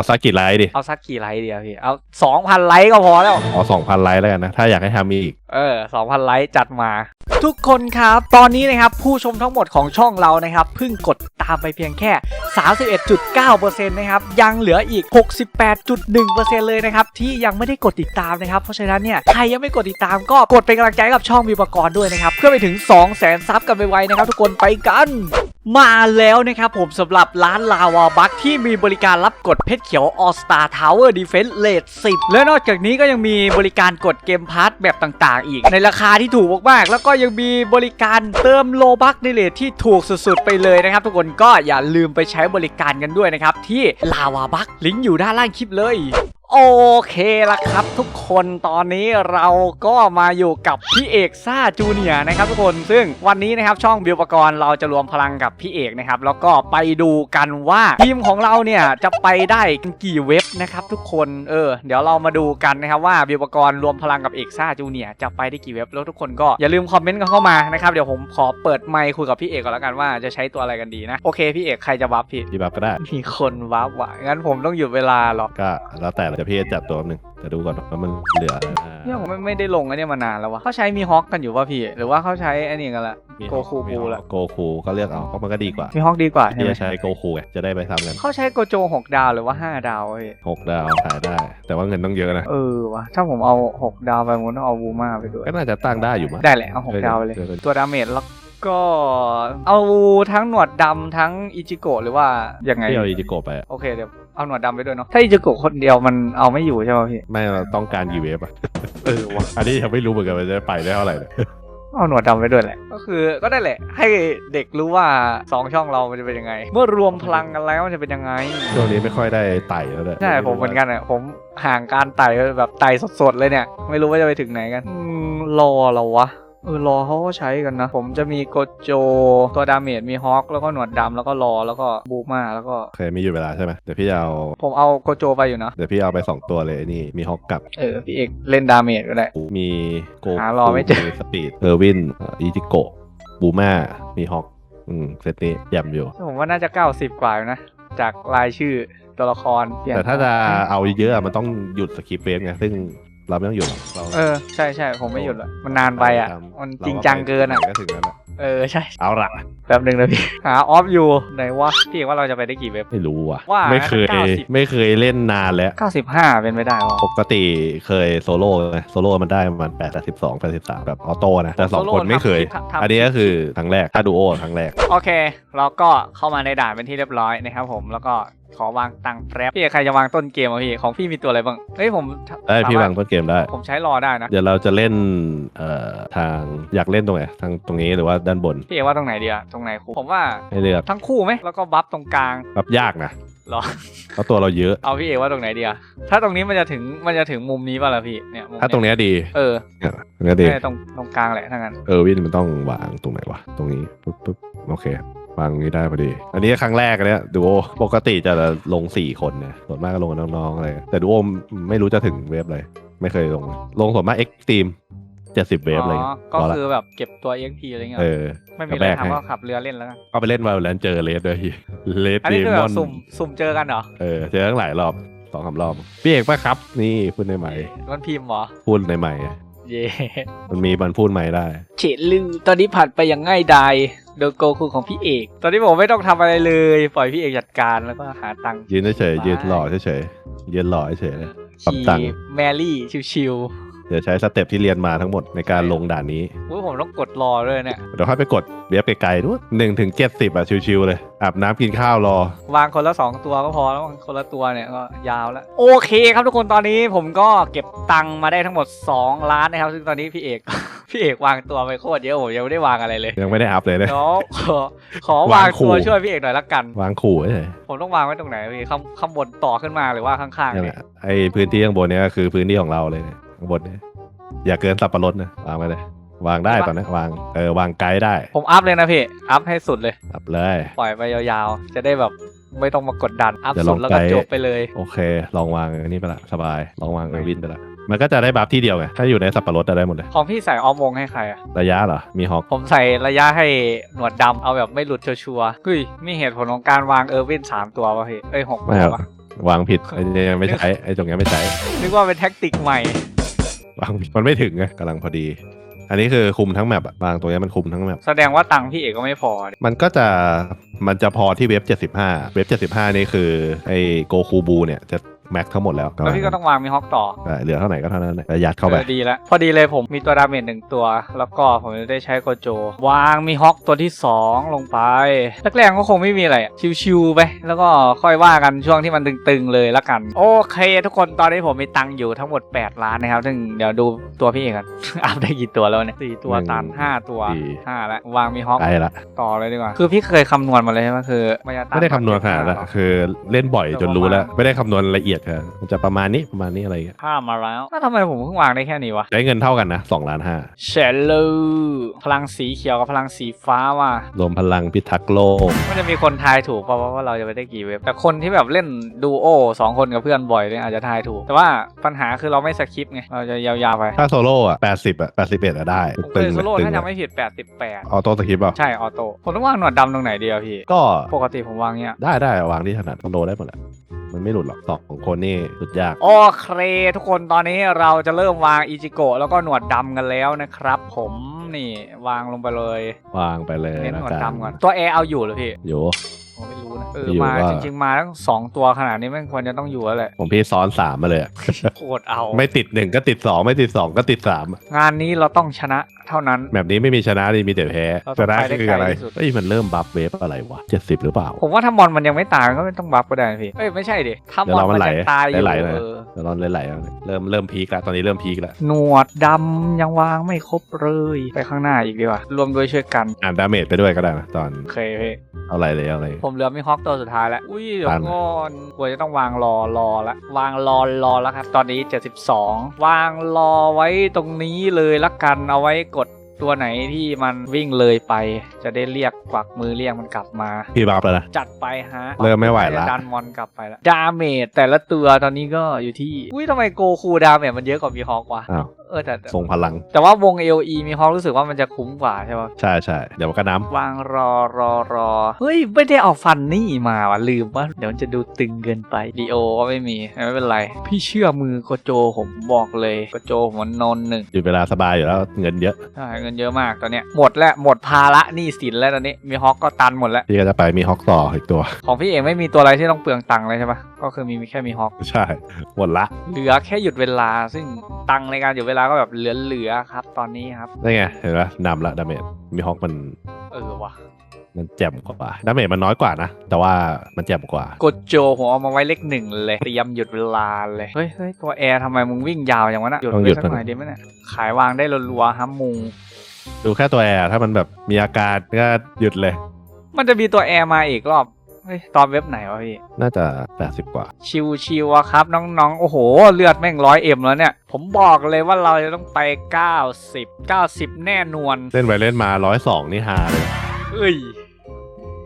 เอาสักกี่ไลค์ดิ เอาสักกี่ไลค์เดียวพี่ เอาสองพันไลค์ก็พอแล้ว เอาสองพันไลค์แล้วกันนะ ถ้าอยากให้ทำอีก เออ2,000ไลค์จัดมา ทุกคนครับ ตอนนี้นะครับ ผู้ชมทั้งหมดของช่องเรานะครับเพิ่งกดตามไปเพียงแค่ 31.9%นะครับ ยังเหลืออีก 68.1%เลยนะครับ ที่ยังไม่ได้กดติดตามนะครับ เพราะฉะนั้นเนี่ย ใครยังไม่กดติดตามก็กดเป็นกำลังใจให้กับช่องวิวปกรณ์ด้วยนะครับ เพื่อไปถึง 200,000ซับกันไปไวๆนะครับทุกคนไปกัน มาแล้วนะครับผมสำหรับร้านลาวาบัคที่มีบริการรับกดเพชรเขียว All Star Tower Defense Rate 10และนอกจากนี้ก็ยังมีบริการกดเกมพาร์ทแบบต่างๆ อีก ในราคาที่ถูกมากๆ แล้วก็ยังมีบริการเติมโลบัคในเลทที่ถูกสุดๆ ไปเลยนะครับ ทุกคนก็อย่าลืมไปใช้บริการกันด้วยนะครับ ที่ลาวาบัคลิงก์อยู่ด้านล่างคลิปเลย โอเคละครับทุกคนตอนนี้เราก็มาอยู่กับพี่เอกซ่าจูเนียร์นะครับทุกคนซึ่งวันนี้นะครับช่องบิวปกรณ์เราจะรวมพลังกับพี่เอกนะครับแล้วก็ไปดูกันว่าทีมของเราเนี่ยจะไปได้กี่เว็บนะครับทุกคนเออเดี๋ยวเรามาดูกันนะครับว่าบิวปกรณ์รวมพลังกับเอกซ่าจูเนียร์จะไปได้กี่เว็บแล้วทุกคนก็อย่าลืมคอมเมนต์กันเข้ามานะครับเดี๋ยวผมขอเปิดไมค์คุยกับพี่เอกก่อนแล้วกันว่าจะใช้ตัวอะไรกันดีนะโอเคพี่เอกใครจะวับพี่ที่บัฟก็ได้มีคนวับว่ะงั้นผมต้องหยุดเวลาหรอก็แล้วแต่เดี๋ยวพี่จะจัดตัวหนึ่งจะดูก่อนว่ามันเหลืออ่าเนี่ยผมไม่ไม่ได้ลงอันเนี้ยมานานแล้ววะเขาใช้มีฮอคกันอยู่ป่ะพี่ หรือว่าเขาใช้อันนี้กันละ มีโกคูมีบูละ โกคูก็เลือกเอาเพราะมันก็ดีกว่ามีฮอคดีกว่าใช่ที่ไหมจะใช้โกคูไงจะได้ไปทำกันเขาใช้โกโจหกดาวหรือว่าห้าดาววะพี่หกดาวขายได้ แต่ว่าเงินต้องเยอะนะ เออวะถ้าผมเอาหกดาวไปผมต้องเอาบูมาไปด้วย ก็น่าจะตั้งได้อยู่มั้ง ได้แหละเอาหกดาวไปเลยเออตัวดาเมจแล้วก็เอาทั้งหนวดดำทั้งอิจิโกะหรือว่ายังไงที่เอาอิจิโกะไปอะโอเคเดี๋ยว เอาหนวดดำไปด้วยเนาะถ้าอิจิโกะคนเดียวมันเอาไม่อยู่ใช่ไหมพี่ไม่เราต้องการกี่เวฟอะเออวะอันนี้ยังไม่รู้เหมือนกันว่าจะไปได้เท่าไหร่เลยเอาหนวดดำไปด้วยแหละ ก็คือก็ได้แหละ ให้เด็กรู้ว่าสองช่องเรามันจะเป็นยังไง เมื่อรวมพลังกันแล้วมันจะเป็นยังไงช่วงนี้ไม่ค่อยได้ไต่แล้วเลยใช่ผมเหมือนกันอะผมห่างการไต่แบบไต่สดๆเลยเนี่ย ไม่รู้ว่าจะไปถึงไหนกันอืมรอเราวะ เออรอเขาก็ใช้กันนะ ผมจะมีโกโจตัวดาเมจมีฮอคแล้วก็หนวดดำแล้วก็รอแล้วก็บูมาแล้วก็ เคยมีอยู่เวลาใช่ไหมเดี๋ยวพี่จะเอาผมเอาโกโจไปอยู่นะ เดี๋ยวพี่เอาไปสองตัวเลยนี่มีฮอกกับเออพี่เอกเล่นดาเมจก็ได้ มีโกหารอไม่เจอ สปีดเออร์วินอิจิโกะบูมามีฮอกอืมเซตนี้แย่ำอยู่ ผมว่าน่าจะ 90 กว่าอยู่นะ จากรายชื่อตัวละครเปลี่ยนแต่ถ้าจะเอาเยอะๆอะมันต้องหยุดสคริปต์เวฟไงซึ่ง เราไม่ต้องหยุดหรอกเรา เออ ใช่ใช่ผมไม่หยุดละมันนานไปอะทำ มันเราจริงจังเกินอะ ก็ถึงนั้นแหละ เออใช่เอาละแป๊บหนึ่งนะพี่ หาออฟอยู่ไหนวะพี่เอกว่าเราจะไปได้กี่เว็บ ไม่รู้ว่ะ ว่าไม่เคย90ไม่เคยเล่นนานแล้ว 95 เป็นไปได้วะปกติเคยโซโล่ไงโซโล่มันได้ประมาณ8 12 83แบบออโต้นะ แต่สองคนไม่เคยทำทำ อันนี้ก็คือครั้งแรก ถ้าดูโอครั้งแรก โอเค เราก็เข้ามาในด่านเป็นที่เรียบร้อยนะครับผมแล้วก็ขอวางตังค์แป๊บพี่เอกใครจะวางต้นเกมอะพี่ของพี่มีตัวอะไรบ้างเฮ้ยผมได้พี่วางสมรถต้นเกมได้ ผมใช้รอได้นะ เดี๋ยวเราจะเล่นเอ่อทางอยากเล่นตรงไหนทางตรงนี้หรือว่าด้านบนพี่เอกว่าตรงไหนดีอะตรงไหนครูผมว่าให้เลือกทั้งคู่ไหมแล้วก็บัฟตรงกลางแบบยากนะเหรอ เพราะตัวเราเยอะ เอาพี่เอกว่าตรงไหนดีอะถ้าตรงนี้มันจะถึงมันจะถึงมุมนี้ป่ะล่ะพี่เนี่ยมุมถ้าตรงเนี้ยเนี้ยดีเออเนี่ยตรงเนี้ยดี ไม่ตรงตรงกลางแหละถ้างั้นเออวินมันต้องวางตรงไหนวะ ตรงนี้ปุ๊บปุ๊บโอเควางนี้ได้พอดี อันนี้ครั้งแรกเนี่ยดูโอปกติจะลงสี่คนนะส่วนมากก็ลงกับน้องๆอะไรแต่ดูโอไม่รู้จะถึงเวฟเลย ไม่เคยลงเลยลงส่วนมากเอ็กซ์ตรีม เจ็ดสิบเวฟอะไรอ๋เงี้อยก็พอละคือแบบเก็บตัว EXP อะไรเงี้ยเออ ไม่มีอะไรแบกให้ ทำก็ขับเรือเล่นแล้วกันก็ไปเล่นวาโลแรนเจอเลสด้วยพี่เลสอันดีนี้คือมแบอบนสุ่มสุ่มเจอกันเหรอเออเจอตั้งหลายรอบสองสามรอบพี่เอกปะครับ นี่พูดในใหม่มันพิมพ์เหรอ พูดในใหม่เย่มันมีมันพูดใหม่ได้ เฉดลือตอนนี้ผ่านไปอย่างง่ายดายโดยโกคูของพี่เอก ตอนนี้ผมไม่ต้องทำอะไรเลย ปล่อยพี่เอกจัดการแล้วก็หาตังค์ยืนเฉยไปๆยืนหล่อเฉยๆยืนหล่อเฉยๆเลย ปรับขี่ตังค์แมรี่ชิว เดี๋ยวใช้สเต็ปที่เรียนมาทั้งหมดในการลงด่านนี้ๆอุ้ยผมต้องกดรอด้วยเนี่ย เดี๋ยวค่อยไปกดเบียบไกลๆนู้นหนึ่งถึงเจ็ดสิบอะชิวๆเลยอาบน้ำกินข้าวรอ วางคนละสองตัวก็พอแล้วคนละตัวเนี่ยก็ยาวแล้ว โอเคครับทุกคนตอนนี้ผมก็เก็บตังค์มาได้ทั้งหมด 2 ล้านนะครับ ซึ่งตอนนี้พี่เอก พี่เอกวางตัวไปโคตรเยอะผมยังไม่ได้วางอะไรเลยยังไม่ได้อัพเลยนะเดี๋ยวขอขอวางวางขู่ตัวช่วยพี่เอกหน่อยละกัน วางขู่เฉยผมต้องวางไว้ตรงไหนพี่ข้างข้างบนต่อขึ้นมาหรือว่าข้างๆนั่นแหเนี่ยละไอพื้นที่ข้างบนเนี้ยก็คือพื้นที่ของเราเลยเนี่ย ข้างบนเนี่ยอย่าเกินสับปะรดนะวางไปเลยวางได้ตอนนี้วางเออวางไกด์ได้ผมอัพเลยนะพี่ อัพให้สุดเลย อัพเลย ปล่อยไปยาวๆ จะได้แบบไม่ต้องมากดดัน อัพเดี๋ยวสุลดองแล้วก็ไกด์จบไปเลย โอเค ลองวางอันนี้ไปละสบาย ลองวางเออร์วินไปละมันก็จะได้บัฟที่เดียวไง ถ้าอยู่ในสับปะรดจะได้หมดเลย ของพี่ใส่ออมวงให้ใครอะระยะเหรอ มีฮอก ผมใส่ระยะให้หนวดดำเอาแบบไม่หลุดชัวร์ๆเฮ้ย มีเหตุผลของการวางเออร์วินสามตัวป่ะพี่ เอ้ยหกไม่ตัวเอาป่ะวางผิดไอ้เนี่ยไม่ใช้ไอ้ตรงเนี้ยไม่ใช้ นึกว่าเป็นแท็กติกใหม่ วางผิดมันไม่ถึงไงกำลังพอดี อันนี้คือคุมทั้งแมปอะวางตรงเนี้ยมันคุมทั้งแมปแสดงว่าตังค์พี่เอกก็ไม่พอดิมันก็จะมันจะพอที่เว็บ 75 เว็บ 75 นี่คือไอ้โกคูบูเนี่ยจะ แม็กทั้งหมดแล้วแล้วพี่ก็ต้องวางมีฮอกต่อใช่เหลือเท่าไหร่ก็เท่านั้นนะแต่ยัดเข้าไปออดีแล้วพอดีเลยผมมีตัวดาเมจหนึ่งตัว แล้วก็ผมจะได้ใช้โกโจ วางมีฮอกตัวที่ 2 ลงไปแรกๆก็คงไม่มีอะไรอะชิวๆไปแล้วก็ค่อยว่ากันช่วงที่มันตึงๆเลยละกัน โอเค ทุกคนตอนนี้ผมมีตังค์อยู่ทั้งหมด 8 ล้านนะครับซึ่งเดี๋ยวดูตัวพี่เอกกันอัพได้กี่ตัวแล้วเนี่ยสี่ตัวตันห้าตัวสี่ห้าแล้ววางมีฮอกใกล้ละต่อเลยดีกว่าคือพี่เคยคำนวณมาเลยใช่ไหมคือมันจะตัไม่ได้คำนวณขนาดนั้นหรอะอคือเล่นบ่อยจนรู้แล้ว ไม่ได้คำนวณละเอียดค่ะมันจะประมาณนี้ประมาณนี้อะไรอย่างเงี้ยข้ามมาแล้วแล้วทำไมผมเพิ่งวางได้แค่นี้วะใช้เงินเท่ากันนะ2ล้านห้าเชลลูพลังสีเขียวกับพลังสีฟ้าว่ะรวมพลังพิทักษ์โลกมันจะมีคนทายถูกเปล่าวะว่าเราจะไปได้กี่เว็บแต่คนที่แบบเล่นดูโอสองคนกับเพื่อนบ่อยเนี่ยอาจจะทายถูก แต่ว่าปัญหาคือเราไม่สคริปต์ไงเราจะยาวๆไปถ้าโซโล่อะ80อะ81อะได้ผมเคตึยงโซเลยโล่ตึงถ้าเลยจำไม่ผิด 88 ออโต้สคริปต์เปล่าใช่ออโต้ผมต้องวางหนวดดำตรงไหนดีอะพี่ ก็ปกติผมวางเนี้ยได้ได้วางที่ถนัดคอนโดได้หมดแหละ มันไม่หลุดหรอกสองคนนี่สุดยาก โอเค ทุกคนตอนนี้เราจะเริ่มวางอิจิโกะแล้วก็หนวดดำกันแล้วนะครับ ผมนี่วางลงไปเลยวางไปเลยเน้นนะหนวดกันดำก่อนตัวแอร์เอาอยู่เหรอพี่อยู่ ผมไม่รู้นะเอออยู่มาก็จริง ๆ มาทั้งสองตัวขนาดนี้แม่งควรจะต้องอยู่แล้วแหละผมพี่ซ้อนสามมาเลยอะโคตรเอา ไม่ติดหนึ่งก็ติดสองไม่ติดสองก็ติดสามงานนี้เราต้องชนะ เท่านั้น แบบนี้ไม่มีชนะดีมีแต่แพ้เราชต้องนะไปได้คือไกลอะไรที่สุดเอ้ยมันเริ่มบัฟเวฟอะไรวะเจ็ดสิบหรือเปล่า ผมว่าถ้ามอนมันยังไม่ตายมันก็ไม่ต้องบัฟก็ได้นะพี่เอ้ยไม่ใช่ดิถ้ามเดี๋ยวอนเรามัมันนไหลจะตายอยู่ไหลๆหน่อยเออเดี๋ยวเราไหลๆเอาเริ่มเริ่มพีคแล้วตอนนี้เริ่มพีคแล้วหนวดดำยังวางไม่ครบเลยไปข้างหน้าอีกดีกว่ารวมด้วยช่วยกันอ่านดาเมจไปด้วยก็ได้นะตอนโอเคพี่เอาอะไรเลยเอาอะไรผมเหลือมีฮอกตัวสุดท้ายแล้วอุ้ยเดี๋ยวตันก่อนกลัวจะต้องวางรอรอละวางรอรอแล้วครับตอนนี้ 72 วางรอไว้ตรงนี้เลยละกันเอาไว้กด ตัวไหนที่มันวิ่งเลยไป จะได้เรียกกวักมือเรียกมันกลับมา พี่บัฟแล้วนะ จัดไปฮะเริ่มไม่ไหวละ ดันมอนกลับไปแล้วดาเมจแต่ละตัวตอนนี้ก็อยู่ที่ อุ้ยทำไมโกคูดาเมจมันเยอะกว่ามีฮอกวะอ้าว เออแต่แต่ทรงพลัง แต่ว่าวง LE มีฮอกรู้สึกว่ามันจะคุ้มกว่าใช่ปะใช่ใช่เดี๋ยวมันก็น้วางรอรอรอเฮ้ย ไม่ได้เอาฟันนี่มาว่ะลืมว่าเดี๋ยวมันจะดูตึงเกินไปดีโอก็ไม่มีไม่เป็นไร พี่เชื่อมือโกโจผมบอกเลยโกโจผมมันนนหนึ่งำอยู่เวลาสบายอยู่แล้วเงินเยอะใช่เงินเยอะมากตอนเนี้ยหมดแล้วหมดภาระหนี้สินแล้วตอนนี้มีฮอกก็ตันหมดแล้วพี่ก็จะไปมีฮอกต่ออีกตัว ของพี่เองไม่มีตัวอะไรที่ต้องเปลืองตังค์เลยใช่ปะก็คือมีแค่มีฮอกใช่หมดละเหลือแค่หยุดเวลาซึ่งตังค์ในการหยุดเวลาก็แบบเหลือๆครับ ตอนนี้ครับนี่ไงเห็นไหมนำละดาเมจมีฮอกมันเออว่ะมันแจ่มกว่าดาเมจมันน้อยกว่านะ แต่ว่ามันแจ่มกว่า กดโจผมเอามาไว้เลขหนึ่งเลยเตรียมหยุดเวลาเลย เฮ้ยเฮ้ยตัวแอร์ทำไมมึงวิ่งยาวอย่างวะน่ะหยุดต้องไปหยุดสักหน่อยดีไหมเนี่ยขายวางได้รัวๆฮัมมุง ดูแค่ตัวแอร์ถ้ามันแบบมีอาการก็หยุดเลย มันจะมีตัวแอร์มาอีกรอบ เฮ้ยตอนเว็บไหนวะพี่ น่าจะ 80 กว่า ชิวๆอะครับ น้องๆ โอ้โห เลือดแม่งร้อยเอ็มแล้วเนี่ย ผมบอกเลยว่าเราจะต้องไป 90 90 แน่นวนเล่นไปเล่นมาร้อยสองนี่ฮาเลย เอ้ย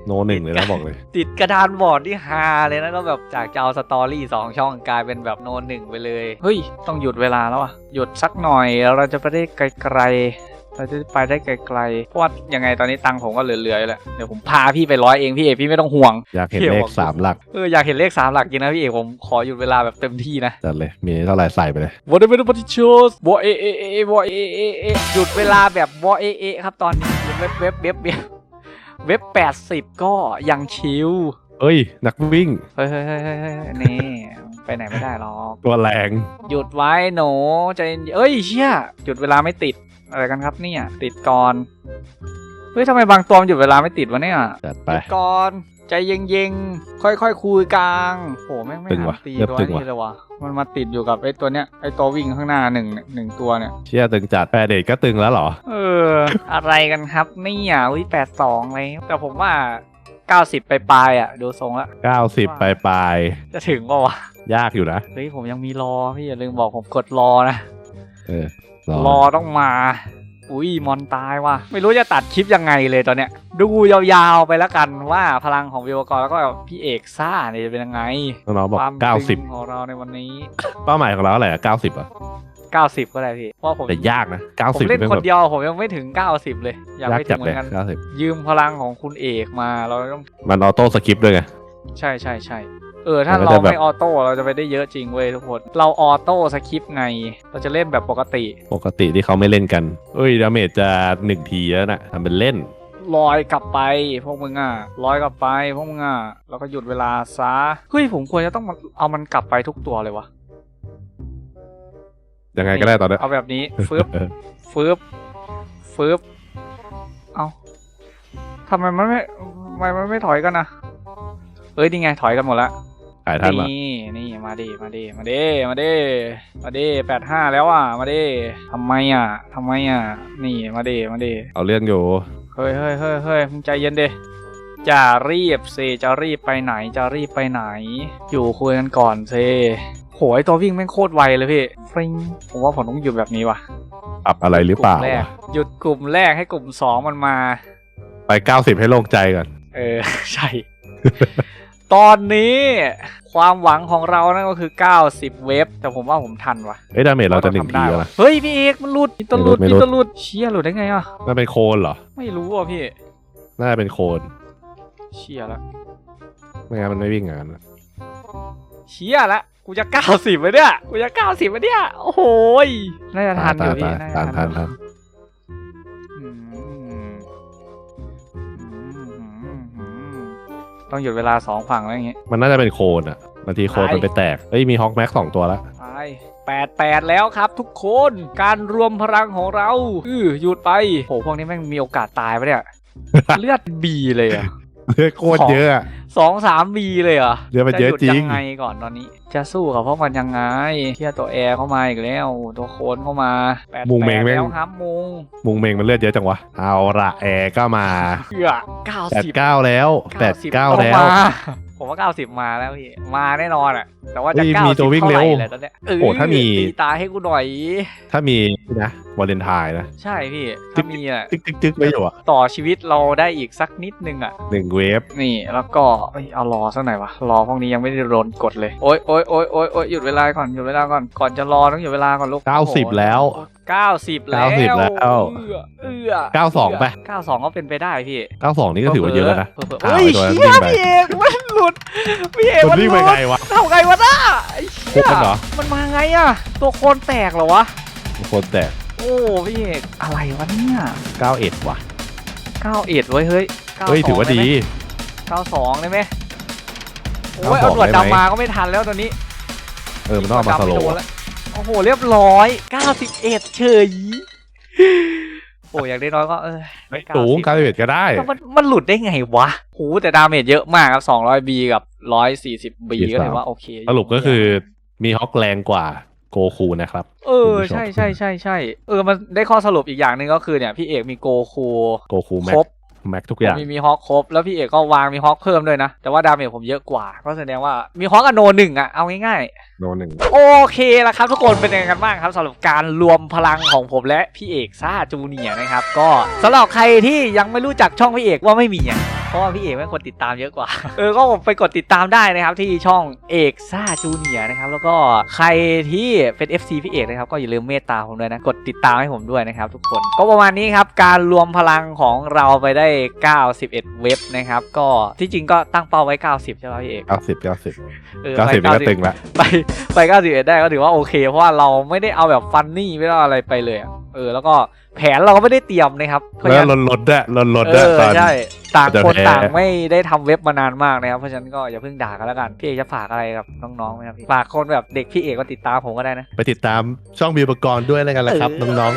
โนหนึ่งเลยนะบอกเลย ติดกระดานบอร์ดที่ฮาเลยนะก็แบบจากจะเอาสตอรี่สองช่องกลายเป็นแบบโนนหนึ่งไปเลย เฮ้ย ต้องหยุดเวลาแล้วอะหยุดสักหน่อยเราจะไปได้ไกลๆ เราจะไปได้ไกลๆ เพราะว่ายังไงตอนนี้ตังค์ผมก็เหลือๆอยู่แล้ว เดี๋ยวผมพาพี่ไปร้อยเองพี่เอกพี่ไม่ต้องห่วง อยากเห็นเที่ยวเลขบอกสามหลัก เอออยากเห็นเลขสามหลักจริงนะพี่เอกผมขอหยุดเวลาแบบเต็มที่นะ จัดเลย มีเท่าไหร่ใส่ไปเลยวอเตอร์เบนปฏิโชสวอเอเอเอเอวอเอเอเอหยุดเวลาแบบวอเอเอครับตอนนี้เว็บเว็บเว็บเว็บเว็บแปดสิบก็ยังชิลเอ้ย นักวิ่งเฮ้ยเฮ้ยเฮ้ยเฮ้ยเฮ้ยนี่ไปไหนไม่ได้หรอก ตัวแรง หยุดไว้หนูใจเย็นเอ้ยเชี่ยหยุดเวลาไม่ติด อะไรกันครับเนี่ย ติดก่อน เฮ้ยทำไมบางตัวมันหยุดเวลาไม่ติดวะเนี่ย จัดไปหยุดก่อน ใจเย็นเย็นๆค่อยๆคุยกลาง โหแม่งไม่ตึงหัว่ะนตีเริ่มตัวตึงว่ะ นี้เลยวะมันมาติดอยู่กับไอ้ตัวเนี้ย ไอ้ตัววิ่งข้างหน้าหนึ่งหนึ่งตัวเนี่ย เชี่ยตึงจัดแปรเดทก็ตึงแล้วเหรอ เออ อะไรกันครับเนี่ยวิแปดสองเลยแต่ผมว่าเก้าสิบไปปลายๆอะ ดูทรงละ 90 ปลายปลายจะถึงป่าวะ ๆยากอยู่นะ เฮ้ย ผมยังมีรอ พี่อย่าลืมบอกผมกดรอนะ เออ รอต้องมา อุ้ยมอนตายว่ะ ไม่รู้จะตัดคลิปยังไงเลยตอนเนี้ย ดูยาวๆไปแล้วกันว่าพลังของวิวกรแล้วก็พี่เอกซ่าเนี่ยจะเป็นยังไงน้องๆบอกความตึงของเราในวันนี้90เป้าหมายของเราอะไรอะ90อะ90ก็ได้พี่ เพราะผมแต่ยากนะผม90เล่นป็คนแบบเดียวผมยังไม่ถึง90เลย อยากยากไปถึจัดงเหมืเลอยนกัน90ยืมพลังของคุณเอกมาเราต้อง มันออโต้สกิปด้วยไงใช่ใช่ใช่ เออถ้ามันก็เราจะแบบไม่ออโต้เราจะไปได้เยอะจริงเว้ยทุกคน เราออโต้สคริปต์ไง เราจะเล่นแบบปกติ ปกติที่เขาไม่เล่นกัน เอ้ยดาเมจจะหนึ่งทีแล้วนะทำเป็นเล่นลอยกลับไปพวกมึงอะลอยกลับไปพวกมึงอะแล้วก็หยุดเวลาซะเฮ้ยผมควรจะต้องเอามันกลับไปทุกตัวเลยวะยังไงก็ได้ตอนนี้เอาแบบนี้ฟึบเออฟึบฟึบเอาทำไมมันไม่ทำไมมันไม่ถอยกันนะเอ้ยนี่ไงถอยกันหมดละ ขายทันปะนี่นี่มาดิมาดิมาดิมาดิมาดิแปดห้าแล้วอะมาดิทำไมอะทำไมอะ นี่มาดิมาดิเอาเรื่องอยู่ เฮ้ยเฮ้ยเฮ้ยเฮ้ยมึงใจเย็นดิจะรีบเซจะรีบไปไหนจะรีบไปไหน อยู่คุยกันก่อนเซโหยตัววิ่งแม่งโคตรไวเลยพี่ฟริงผมว่าผมต้องหยุดแบบนี้ว่ะปรับอะไรหรือเปล่ากลุ่มแรกวะหยุดกลุ่มแรกให้กลุ่มสองมันมา ไปเก้าสิบให้โล่งใจก่อน เออ ใช่ ตอนนี้ความหวังของเรานั่นก็คือ 90 เว็บแต่ผมว่าผมทันว่ะเอ้ยดาเมจเราจะหนึ่งทีทำได้แล้วว่ะนะ เฮ้ยพี่เอกมันหลุดมีตัวหลุดไม่มีหลุดตัวหลุดเชี่ยหลุดได้ไงอะ น่าเป็นโคนเหรอ ไม่รู้อะพี่น่าจะเป็นโคนเชี่ยละไม่งั้นมันไม่วิ่งงานเชี่ยละกูจะ 90ไปเนี่ยกูจะ 90ไปเนี่ยโอ้โหยน่าจะทันอยู่พี่น่าจะทันทัทันนทัน ต้องหยุดเวลาสองฝั่งแล้วอย่างงี้มันน่าจะเป็นโคนอะบางทีโคนไปมันไปแตกเอ้ยมีฮอกแม็กสองตัวแล้วไปแปดแปดแล้วครับทุกคน การรวมพลังของเรา อือหยุดไปโหพวกนี้แม่งมีโอกาสตายปะเนี่ย เลือดบีเลยอะ เลือดโคตรเยอะอะ สองสามบีเลยเหรอเลือดมันเยอะหจริง ยังไงก่อนตอนนี้ จะสู้กับพวกมันยังไงเที่ยตัวแอร์เข้ามาอีกแล้ว ตัวโคนเข้ามาแปดมุงเมงแปดแม่งแล้วครับมุงมุงเมงมันเลือดเยอะจังวะ เอาละแอร์ก็มาเกือเก้าแปดสิบเก้าแล้วแปดเก้าแล้ว ผมว่าเก้าสิบมาแล้วพี่มาแน่นอนอะ แต่ว่าจะเฮ้ยเก้ามีสิบตัววิ่งเท่าไหร่เร็วแหละตอนเนี้ยเออโอ้ถ้ามีตีตาให้กูหน่อย ถ้ามีนะวาเลนไทน์นะ ใช่พี่ถ้ามีอะจึ๊กจึ๊กจึ๊กไม่อยู่อะต่อชีวิตเราได้อีกสักนิดนึงอะหนึ่งเวฟนี่แล้วก็เอ้ยเอารอสักหน่อยวะรอพวกนี้ยังไม่ได้โดนกดเลยโอ๊ยโอ๊ยโอ๊ยโอ๊ยโอ๊ยหยุดเวลาก่อนหยุดเวลาก่อนก่อนจะรอต้องหยุดเวลาก่อนลูกเก้าสิบแล้วเก้าสิบแล้ว90แล้วเอื้อเอื้อเก้าสองไปเก้าสองก็เป็นไปได้พี่เก้าสองนี่ก็ถือว่าเยอะแล้วนะเผลอๆหาเฮ้ยไว้ตัวนั้นเชี่ยวิ่งไปพี่เอกมันหลุดพี่เอกคนมันวิ่งหไปลุดไงวะเข้าไงวะน้าไอ้เชี่ยโคนเหรอ มันมาไงอะตัวโคนแตกเหรอวะคนแตกโอ้พี่เอกอะไรวะเนี่ยเก้าเอ็ดว่ะ เก้าเอ็ดเว้ยเฮ้ย92เฮ้ย ถือว่าดี เก้าสองได้ไหมโอ้ย92เอาหนวดได้ไหม ดำมาก็ไม่ทันแล้วตอนนี้เออ มันต้องเอามาสโลหนวดดำไโดนว์แล้วโอ้โหเรียบร้อยเก้าสิบเอ็ดเฉยโอ้อย่างน้อยๆก็เออไม่สูงเก้าสิบเอ็ดก็ได้ก็มันมันหลุดได้ไงวะโหแต่ดาเมจเยอะมากครับ 200 B กับ 140 B ก็ถือว่าโอเคสรุปก็คือมีฮอกแรงกว่าโกคูนะครับ เออคุณผู้ชมใช่ใช่ใช่ใช่เออมันได้ข้อสรุปอีกอย่างหนึ่งก็คือเนี่ยพี่เอกมีโกคูโกคูคแม็รกบแม็กทุกผอมย่างมีมีฮอคครบ แล้วพี่เอกก็วางมีฮอคเพิ่มด้วยนะ แต่ว่าดาเมจผมเยอะกว่าก็แสดงว่ามีฮอคกับโนหนึ่งอะเอาง่ายๆโนหนึ่งโอเคแล้วครับทุกคนเป็นยังไงกันบ้างครับสำหรับการรวมพลังของผมและพี่เอกซ่าจูเนียร์นะครับ ก็สำหรับใครที่ยังไม่รู้จักช่องพี่เอกว่าไม่มีอะเพราะว่าพี่เอกเป็นคนติดตามเยอะกว่า เออก็ไปกดติดตามได้นะครับที่ช่องเอกซ่าจูเนียร์นะครับแล้วก็ใครที่เป็น FC พี่เอกนะครับก็อย่าลืมเมตตาผมด้วยนะกดติดตามให้ผมด้วยนะครับทุกคนก็ประมาณนี้ครับการรวมพลังของเราไปได้ 91 เว็บนะครับก็ที่จริงก็ตั้งเป้าไว้ 90ใช่ไหมพี่เอกเก้าสิบเก้าสิบออเก้าไปสิบนี่ก็90ตึงละไปไป 91 ได้ก็ถือว่าโอเค เพราะว่าเราไม่ได้เอาแบบฟันนี่ไม่ได้เอาอะไรไปเลยอะเออแล้วก็แผนเราก็ไม่ได้เตรียมนะครับเพราะแล้วฉะนั้นลดลดๆด้วยลดลดๆเอด้วยอตอนใช่ต่างจะคนแพ้ต่างไม่ได้ทำเว็บมานานมากนะครับ เพราะฉะนั้นก็อย่าเพิ่งด่ากันแล้วกัน พี่เอกจะฝากอะไรกับน้องๆไหมครับพี่ฝากคนแบบเด็กพี่เอกก็ติดตามผมก็ได้นะ ไปติดตามช่องบิวปกรณ์ด้วยแล้วกันนะครับเน้อง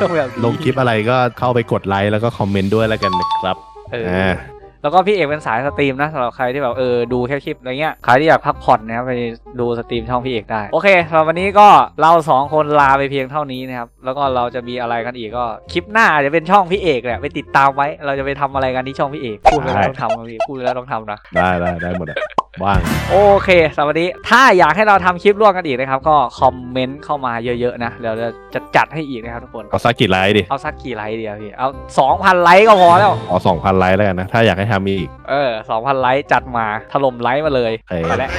ต้องแบบๆลงคลิปอะไรก็เข้าไปกดไลค์แล้วก็คอมเมนต์ด้วยแล้วกันนะครับ เอออ่า แล้วก็พี่เอกเป็นสายสตรีมนะสำหรับใครที่แบบเออดูแค่คลิปอะไรเงี้ยใครที่อยากพักผ่อนนะครับไปดูสตรีมช่องพี่เอกได้ โอเคสำหรับวันนี้ก็เราสองคนลาไปเพียงเท่านี้นะครับแล้วก็เราจะมีอะไรกันอีกก็คลิปหน้าอาจจะเป็นช่องพี่เอกแหละไปติดตามไว้ เราจะไปทำอะไรกันที่ช่องพี่เอกพูดไปแล้วต้องทำนะพี่พูดไปแล้วต้องทำนะได้ได้ได้หมดอะ ว่าง โอเคสำหรับวันนี้ถ้าอยากให้เราทำคลิปร่วมกันอีกนะครับ ก็คอมเมนต์เข้ามาเยอะๆนะเดี๋ยวเราจะจัดให้อีกนะครับทุกคน เอาสักกี่ไลค์ดิ เอาสักกี่ไลค์เดียวพี่ เอา2,000ไลค์ก็พอแล้ว เอาสองพันไลค์แล้วกันนะ ถ้าอยากให้ทำมีอีก เออ2,000ไลค์จัดมาถล่มไลค์มาเลยโอเคไปแล้ว